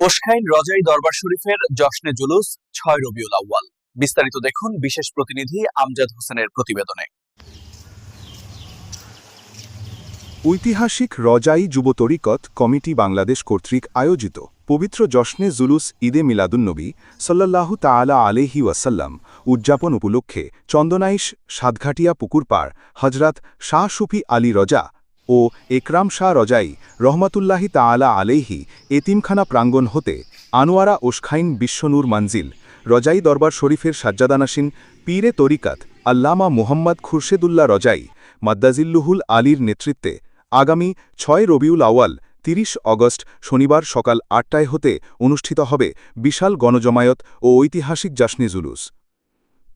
ওশখাইন রজাই দরবার শরীফের জশ্নে জুলুস, ছয় রবিউল আউয়াল। বিস্তারিত দেখুন বিশেষ প্রতিনিধি আমজাদ হোসেনের প্রতিবেদনে। ঐতিহাসিক রজাই যুব তরিকত কমিটি বাংলাদেশ কর্তৃক আয়োজিত পবিত্র জশ্নে জুলুস ঈদে মিলাদুন্নবী সাল্লাল্লাহু তাআলা আলেহি ওয়াসাল্লাম উদযাপন উপলক্ষে চন্দনাইশ সাতঘাটিয়া পুকুরপাড় হজরত শাহ সুফি আলী রজা ও একরাম শাহ রজাই রহমাতুল্লাহি তাআলা আলেহি এতিমখানা প্রাঙ্গণ হতে আনোয়ারা ওশখাইন বিশ্বনূর মানজিল রজাই দরবার শরীফের সাজ্জাদানাসিন, পীরে তরিকাত আল্লামা মোহাম্মদ খুরশেদুল্লাহ রজাই মাদ্দাজিল্লুহুল আলীর নেতৃত্বে আগামী ছয় রবিউল আওয়াল তিরিশ অগস্ট শনিবার সকাল আটটায় হতে অনুষ্ঠিত হবে বিশাল গণজমায়েত ও ঐতিহাসিক জাসনে জুলুস।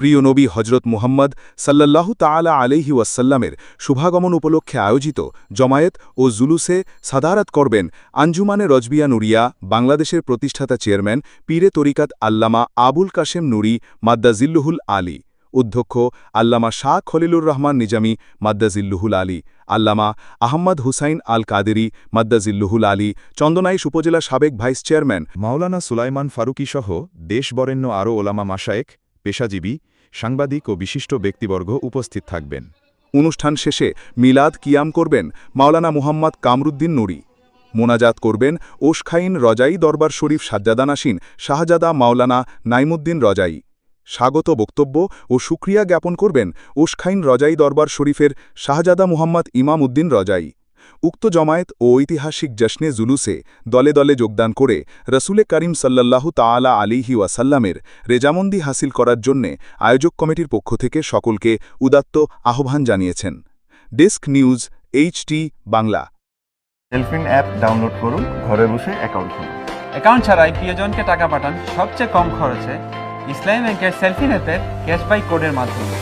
প্রিয় নবী হজরত মুহাম্মদ সাল্লাল্লাহু তাআলা আলাইহি ওয়াসাল্লামের শুভাগমন উপলক্ষে আয়োজিত জমায়েত ও জুলুসে সাদারাত করবেন আঞ্জুমানে রজবিয়া নুরিয়া, বাংলাদেশের প্রতিষ্ঠাতা চেয়ারম্যান, পীরে তরিকাত আল্লামা আবুল কাশেম নুরি মাদ্দাজিল্লুহুল আলী, অধ্যক্ষ আল্লামা শাহ খলিলুর রহমান নিজামী মাদ্দাজিল্লুহুল আলী, আল্লামা আহম্মদ হুসাইন আল কাদেরি মাদ্দাজিল্লুহুল আলী, চন্দনাইশ উপজেলা সাবেক ভাইস চেয়ারম্যান, মাওলানা সুলাইমান ফারুকী সহ দেশবরেণ্য আরও ওলামা মাসায়েক পেশাজীবী, সাংবাদিক ও বিশিষ্ট ব্যক্তিবর্গ উপস্থিত থাকবেন। অনুষ্ঠান শেষে মিলাদ কিয়াম করবেন মাওলানা মুহাম্মদ কামরুদ্দিন নুরি। মোনাজাত করবেন ওশখাইন রজাই দরবার শরীফ সাজ্জাদানাসীন শাহজাদা মাওলানা নাইমুদ্দিন রজাই। স্বাগত বক্তব্য ও সুক্রিয়া জ্ঞাপন করবেন ওশখাইন রজাই দরবার শরীফের শাহজাদা মুহাম্মদ ইমাম উদ্দিন রজাই। উক্ত জমায়েত ও ঐতিহাসিক জশ্নে জুলুসে দলে দলে যোগদান করে রসুলে করিম সাল্লাল্লাহু তাআলা আলিহি ওয়াসাল্লামের রেজামন্দি হাসিল করার জন্যে আয়োজক কমিটির পক্ষ থেকে সকলকে উদাত্ত আহ্বান জানিয়েছেন। Desk news HT Bangla. Selfin app download করুন ঘরে বসে অ্যাকাউন্ট খুলুন। অ্যাকাউন্ট ছাড়াই প্রিয়জনকে টাকা পাঠান সবচেয়ে কম খরচে ইসলামী ব্যাংকের সেলফি অ্যাপের ক্যাশবাই কোডের মাধ্যমে।